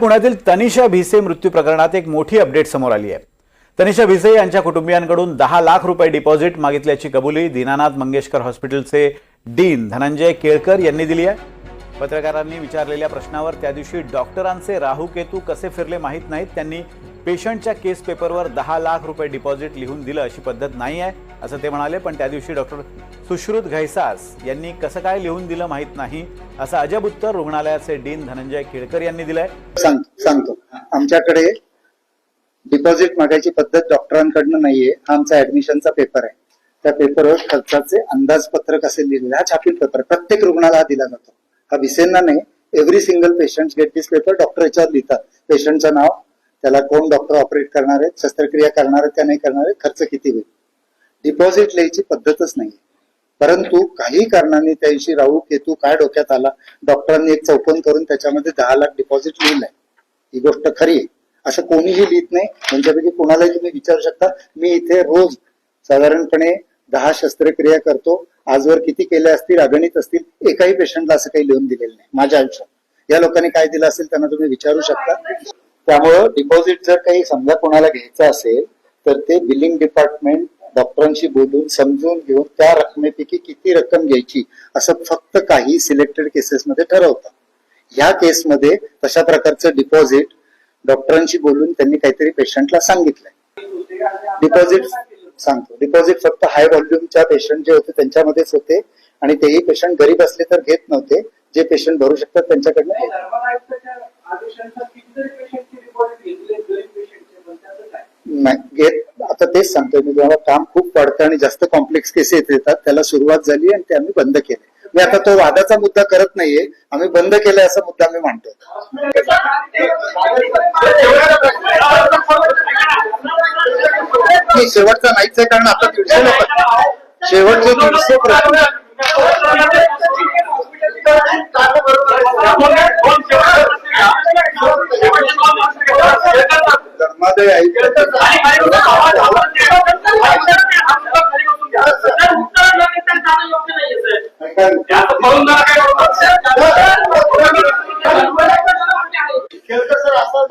पुण्यातील तनिषा भिसे मृत्यू प्रकरणात एक मोठी अपडेट समोर आली आहे. तनिषा भिसे यांच्या कुटुंबियांकडून दहा लाख रुपये डिपॉझिट मागितल्याची कबुली दीनानाथ मंगेशकर हॉस्पिटलचे डीन धनंजय केळकर यांनी दिली आहे. पत्रकारांनी विचारलेल्या प्रश्नावर त्या दिवशी डॉक्टरांचे राहू केतू कसे फिरले माहीत नाहीत. त्यांनी पेशंटच्या केस पेपरवर दहा लाख रुपये डिपॉझिट लिहून दिलं अशी पद्धत नाही आहे असं ते म्हणाले पण त्या दिवशी डॉक्टर सुश्रुत घैसास यांनी कसं काय लिहून दिलं माहीत नाही असं अजब उत्तर रुग्णालयाचे डीन धनंजय केळकर यांनी दिलंय. सांगतो. आमच्याकडे डिपॉझिट मागायची पद्धत डॉक्टरांकडनं नाहीये हा आमचा ऍडमिशनचा पेपर आहे. त्या पेपरवर खर्चाचे अंदाजपत्रक असे लिहिलेले हा छापील पेपर प्रत्येक रुग्णाला हा दिला जातो. हा विसेंना नाही every single patient get this paper doctor याच्यावर लिहितात. पेशंटचं नाव त्याला कोण डॉक्टर ऑपरेट करणार आहेत शस्त्रक्रिया करणार आहेत का नाही करणार आहेत खर्च किती होईल? डिपॉझिट लिहायची पद्धतच नाही परंतु काही कारणाने त्यांची राहू केतू काय डोक्यात आला डॉक्टरांनी एक चौकन करून त्याच्यामध्ये दहा लाख डिपॉझिट लिहिलंय. ही गोष्ट खरी आहे. असं कोणीही लिहित नाही. त्यांच्यापैकी कोणालाही तुम्ही विचारू शकता. मी इथे रोज साधारणपणे दहा शस्त्रक्रिया करतो. आजवर किती केल्या असतील अगणित असतील एकाही पेशंटला असं काही लिहून दिलेलं नाही. माझ्या आयुष्यात. या लोकांनी काय दिलं असेल त्यांना तुम्ही विचारू शकता. त्यामुळं डिपॉझिट जर काही समजा कोणाला घ्यायचं असेल तर ते बिलिंग डिपार्टमेंट डॉक्टरांशी बोलून समजून घेऊन त्या रकमेपैकी किती रक्कम घ्यायची असं फक्त काही सिलेक्टेड केसेसमध्ये ठरवतात. ह्या केसमध्ये तशा प्रकारचं डिपॉझिट डॉक्टरांशी बोलून त्यांनी काहीतरी पेशंटला सांगितलंय. डिपॉझिट सांगतो. डिपॉझिट फक्त हाय व्हॉल्यूमच्या पेशंट जे होते त्यांच्यामध्येच होते आणि तेही पेशंट गरीब असले तर घेत नव्हते. जे पेशंट भरू शकतात त्यांच्याकडनं नाही, घेत. धर्मादायचं आदेशांचा कितीतरी पेशंटची रिपोर्ट घेतले गरीब पेशंटचे पण त्याचं काय नाही घेत आता तेच सांगतोय मी तुम्हाला काम खूप वाढतं आणि जास्त कॉम्प्लेक्स केसेस येतात त्याला सुरुवात झाली आणि ते आम्ही बंद केले. मी आता तो वादाचा मुद्दा करत नाहीये आम्ही बंद केलाय असा मुद्दा मी मांडतो शेवटचा नाहीच आहे कारण आता दीडशे शेवटचे दीडशे प्रश्न. धर्मादय ऐकत सर असं